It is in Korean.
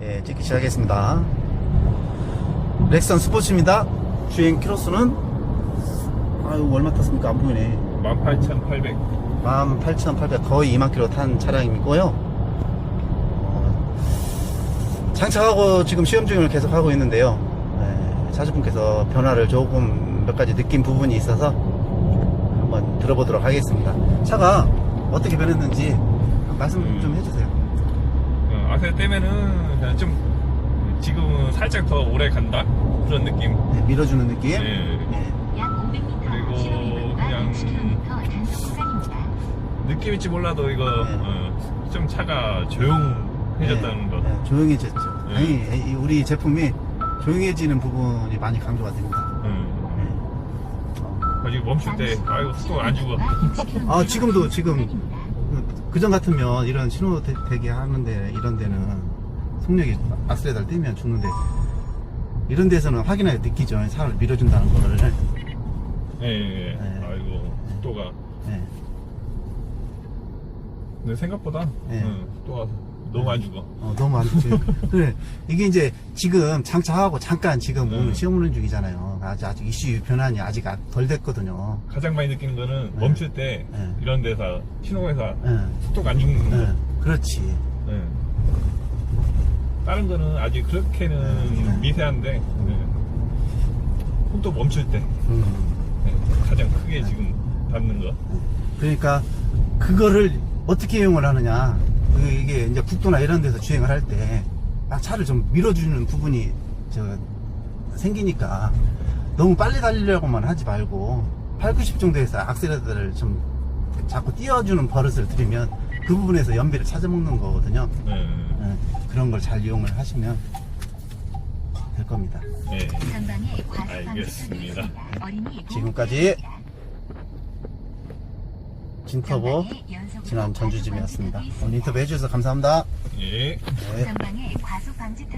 예, 찍기 시작하겠습니다. 렉선 스포츠입니다. 주행 키로수는 아유 얼마 탔습니까? 안 보이네. 18,800. 18,800 거의 2만 킬로 탄 차량이고요. 어, 장착하고 지금 시험 중을 계속 하고 있는데요. 예, 차주분께서 변화를 조금 몇 가지 느낀 부분이 있어서 한번 들어보도록 하겠습니다. 차가 어떻게 변했는지 말씀 좀 해주세요. 어, 아세 때면은 그냥 좀 지금은 살짝 더 오래 간다 그런 느낌. 네, 밀어주는 느낌. 약 500m 그리고 그냥 60km 단속 구간입니다. 느낌일지 몰라도 이거 네. 어, 좀 차가 조용해졌다는 거. 네, 조용해졌죠. 네. 아니, 이- 우리 제품이 조용해지는 부분이 많이 강조가 됩니다. 음. 네. 어, 가지고 멈출 때 아이고 속도 안 죽어. 아, 지금도 지금 그전 같으면 이런 신호 대- 대기 하는데 이런 데는 속력이 악셀레를 떼면 죽는데 이런 데서는 확인하게 느끼죠. 차를 밀어준다는 거를. 예, 예, 예. 네. 아이고 속도가. 네. 근데 생각보다 네. 음, 속도가 너무 안 죽어. 어, 너무 안 좋지. 그래. 이게 이제 지금 장착하고 잠깐 지금 네. 오늘 시험 운행 중이잖아요. 아직, 아직 이슈 변환이 아직 아- 덜 됐거든요. 가장 많이 느끼는 거는 네. 멈출 때 네. 이런 데서 신호에서 예. 속도가 안 죽는 거. 예. 그렇지. 네. 다른 거는 아직 그렇게는 네, 네. 미세한데 네. 속도 멈출 때 음. 네. 가장 크게 지금 닿는 거. 그러니까 그거를 어떻게 이용을 하느냐 그 이게 이제 국도나 이런 데서 주행을 할때 차를 좀 밀어주는 부분이 저 생기니까 너무 빨리 달리려고만 하지 말고 8, 90 정도에서 악셀레터를 좀 자꾸 띄워주는 버릇을 들이면 그 부분에서 연비를 찾아먹는 거거든요 네. 예, 그런 걸 잘 이용을 하시면 될 겁니다 네. 알겠습니다. 지금까지. 진터보 지난 방지턱이 오늘 인터뷰 해주셔서 감사합니다 예. 네. 전방에 과속 방지턱